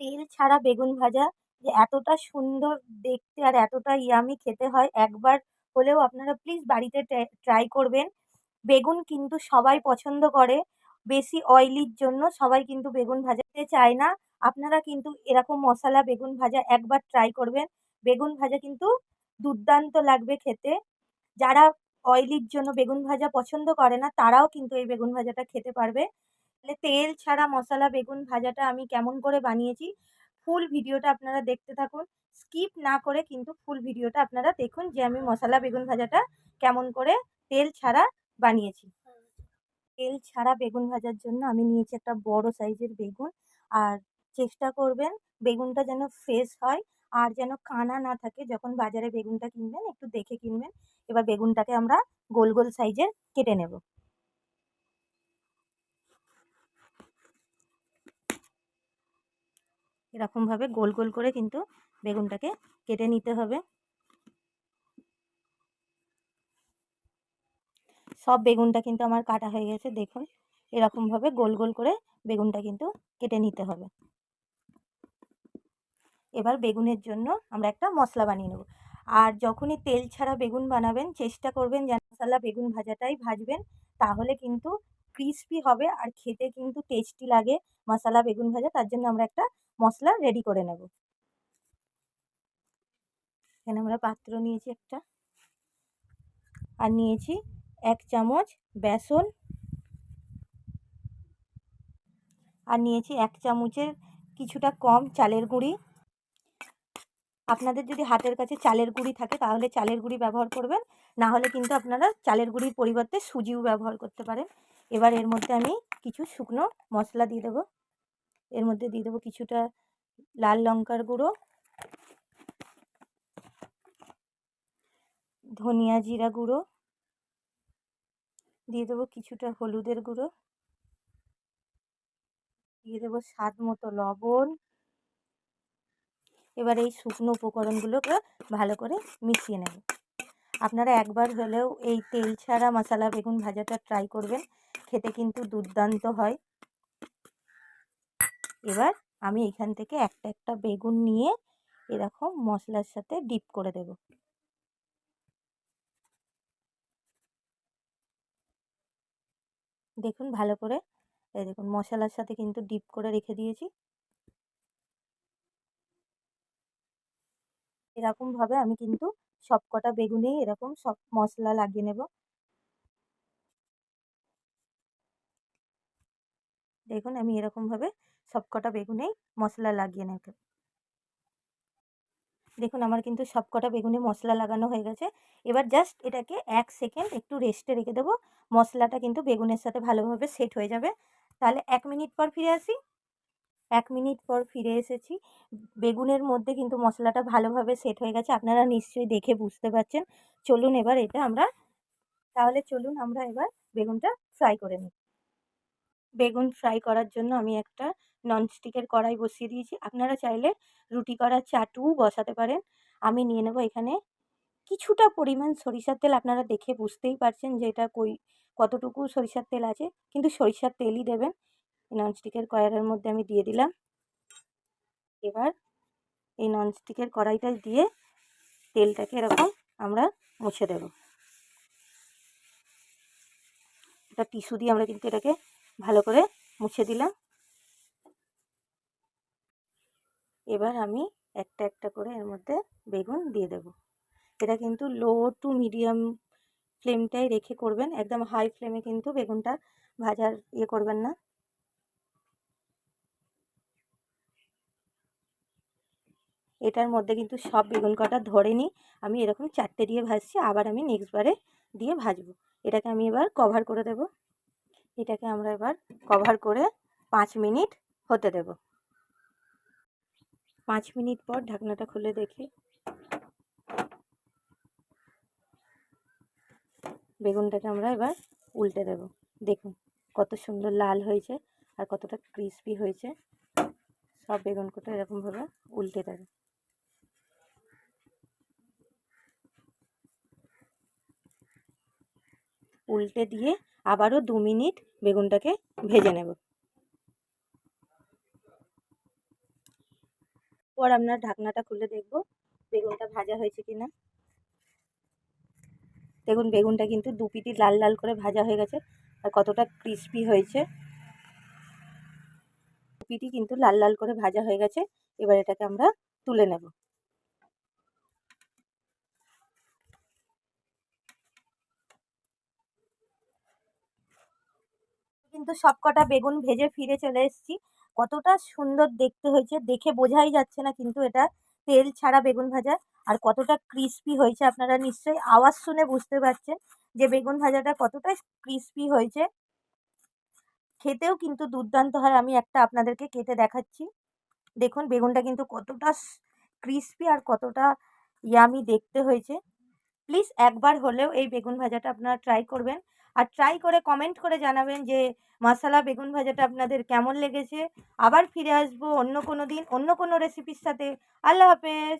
তেল ছাড়া বেগুন ভাজা যে এতটা সুন্দর দেখতে আর এতটা ইয়ামি খেতে হয়, একবার হলেও আপনারা প্লিজ বাড়িতে ট্রাই করবেন। বেগুন কিন্তু সবাই পছন্দ করে, বেশি অয়েলির জন্য সবাই কিন্তু বেগুন ভাজাতে চায় না। আপনারা কিন্তু এরকম মশলা বেগুন ভাজা একবার ট্রাই করবেন। বেগুন ভাজা কিন্তু দুর্দান্ত লাগবে খেতে। যারা অয়েলির জন্য বেগুন ভাজা পছন্দ করে না, তারাও কিন্তু এই বেগুন ভাজাটা খেতে পারবে। তেল ছাড়া মশলা, বেগুন ভাজাটা আমি কেমন করে বানিয়েছি ফুল ভিডিওটা আপনারা দেখতে থাকুন। স্কিপ না করে কিন্তু ফুল ভিডিওটা আপনারা দেখুন যে আমি মশলা, বেগুন ভাজাটা কেমন করে তেল ছাড়া বানিয়েছি। তেল ছাড়া বেগুন ভাজার জন্য আমি নিয়েছি একটা বড় সাইজের বেগুন। আর চেষ্টা করবেন বেগুনটা যেন ফ্রেশ হয় আর যেন কানা না থাকে। যখন বাজারে বেগুনটা কিনবেন একটু দেখে কিনবেন। এবার বেগুনটাকে আমরা গোল গোল সাইজের কেটে নেব। এরকমভাবে গোল গোল করে কিন্তু বেগুনটাকে কেটে নিতে হবে। সব বেগুনটা কিন্তু আমার কাটা হয়ে গেছে, দেখুন। এরকমভাবে গোল গোল করে বেগুনটা কিন্তু কেটে নিতে হবে। এবার বেগুনের জন্য আমরা একটা মশলা বানিয়ে নেব। আর যখনই তেল ছাড়া বেগুন বানাবেন, চেষ্টা করবেন যেন মশলা বেগুন ভাজাটাই ভাজবেন, তাহলে কিন্তু ক্রিস্পি হবে আর খেতে কিন্তু টেস্টি লাগে মশলা বেগুন ভাজা, তার জন্য আমরা একটা মশলা রেডি করে নেব। এখানে আমরা পাত্র নিয়েছি একটা আর নিয়েছি এক চামচ বেসন আর নিয়েছি এক চামচের কিছুটা কম চালের গুঁড়ি। আপনাদের যদি হাতের কাছে চালের গুঁড়ি থাকে তাহলে চালের গুঁড়ি ব্যবহার করবেন, না হলে কিন্তু আপনারা চালের গুঁড়ির পরিবর্তে সুজিও ব্যবহার করতে পারেন। এবার এর মধ্যে আমি কিছু শুকনো মশলা দিয়ে দেবো। এর মধ্যে দিয়ে দেবো কিছুটা লাল লঙ্কার গুঁড়ো। ধনিয়া জিরা গুঁড়ো। দিয়ে দেবো কিছুটা হলুদের গুঁড়ো। দিয়ে দেবো স্বাদ মতো লবণ। এবার এই শুকনো উপকরণগুলোকে ভালো করে মিশিয়ে নেব। আপনারা একবার হলেও এই তেল ছাড়া মশলা বেগুন ভাজাটা ট্রাই করবেন, খেতে কিন্তু দুর্দান্ত হয়। এবার আমি এখান থেকে একটা একটা বেগুন নিয়ে এরকম মশলার সাথে ডিপ করে দেব। দেখুন ভালো করে, এই দেখুন মশলার সাথে কিন্তু ডিপ করে রেখে দিয়েছি। এরকমভাবে আমি কিন্তু সব কটা বেগুনেই এরকম সব মশলা লাগিয়ে নেব। দেখুন, আমি এরকমভাবে সব কটা বেগুনেই মশলা লাগিয়ে নেব। দেখুন, আমার কিন্তু সব কটা বেগুনে মশলা লাগানো হয়ে গেছে। এবার জাস্ট এটাকে এক সেকেন্ড একটু রেস্টে রেখে দেবো। মশলাটা কিন্তু বেগুনের সাথে ভালোভাবে সেট হয়ে যাবে। তাহলে এক মিনিট পর ফিরে আসি। এক মিনিট পর ফিরে এসেছি। বেগুনের মধ্যে কিন্তু মশলাটা ভালোভাবে সেট হয়ে গেছে, আপনারা নিশ্চয়ই দেখে বুঝতে পারছেন। চলুন এবার এটা আমরা, তাহলে চলুন আমরা এবার বেগুনটা ফ্রাই করে নিই। বেগুন ফ্রাই করার জন্য আমি একটা ননস্টিকের কড়াই বসিয়ে দিয়েছি। আপনারা চাইলে রুটি করার চাটুও বসাতে পারেন। আমি নিয়ে নেব এখানে কিছুটা পরিমাণ সরিষার তেল। আপনারা দেখে বুঝতেই পারছেন যে এটা কই, কতটুকু সরিষার তেল আছে। কিন্তু সরিষার তেলই দেবেন। ননস্টিকের কড়াইয়ের মধ্যে আমি দিয়ে দিলাম। এবার এই ননস্টিকের কড়াইটা দিয়ে তেলটাকে এরকম আমরা মুছে দেব। এটা টিস্যু দিয়ে আমরা কিন্তু এটাকে ভালো করে মুছে দিলাম। এবার আমি একটা একটা করে এর মধ্যে বেগুন দিয়ে দেব। এটা কিন্তু লো টু মিডিয়াম ফ্লেমটাই রেখে করবেন, একদম হাই ফ্লেমে কিন্তু বেগুনটা ভাজার ইয়ে করবেন না। এটার মধ্যে কিন্তু সব বেগুন কটা ধরেনি আমি এরকম চারটে দিয়ে ভাজছি, আবার আমি নেক্সট বারে দিয়ে ভাজবো। এটাকে আমি এবার কভার করে দেব। এটাকে আমরা এবার কভার করে পাঁচ মিনিট হতে দেব। পাঁচ মিনিট পর ঢাকনাটা খুলে দেখি। বেগুনটাকে আমরা এবার উল্টে দেব। দেখুন কত সুন্দর লাল হয়েছে আর কতটা ক্রিসপি হয়েছে। সব বেগুন কটা এরকমভাবে উল্টে দেবে। উল্টে দিয়ে আবারও দু মিনিট বেগুনটাকে ভেজে নেব। পর আমরা ঢাকনাটা খুলে দেখব বেগুনটা ভাজা হয়েছে কিনা। দেখুন, বেগুনটা কিন্তু দু পিটি লাল লাল করে ভাজা হয়ে গেছে আর কতটা ক্রিস্পি হয়েছে। দু পিটি কিন্তু লাল লাল করে ভাজা হয়ে গেছে। এবার এটাকে আমরা তুলে নেব। কিন্তু সবকটা বেগুন ভেজে ফিরে চলে এসেছি। কতটা সুন্দর দেখতে হয়েছে, দেখে বোঝাই যাচ্ছে না কিন্তু এটা তেল ছাড়া বেগুন ভাজা। আর কতটা ক্রিস্পি হয়েছে আপনারা নিশ্চয়ই আওয়াজ শুনে বুঝতে পারছেন যে বেগুন ভাজাটা কতটা ক্রিস্পি হয়েছে। খেতেও কিন্তু দুর্দান্ত হয়, আমি একটা আপনাদেরকে কেটে দেখাচ্ছি। দেখুন, বেগুনটা কিন্তু কতটা ক্রিস্পি আর কতটা ইয়ামি দেখতে হয়েছে। প্লিজ একবার হলেও এই বেগুন ভাজাটা আপনারা ট্রাই করবেন। আর ট্রাই করে কমেন্ট করে জানাবেন যে, মশালা বেগুন ভাজাটা আপনাদের কেমন লেগেছে? আবার ফিরে আসব অন্য কোনো দিন, অন্য কোনো রেসিপির সাথে। আল্লাহ হাফেজ!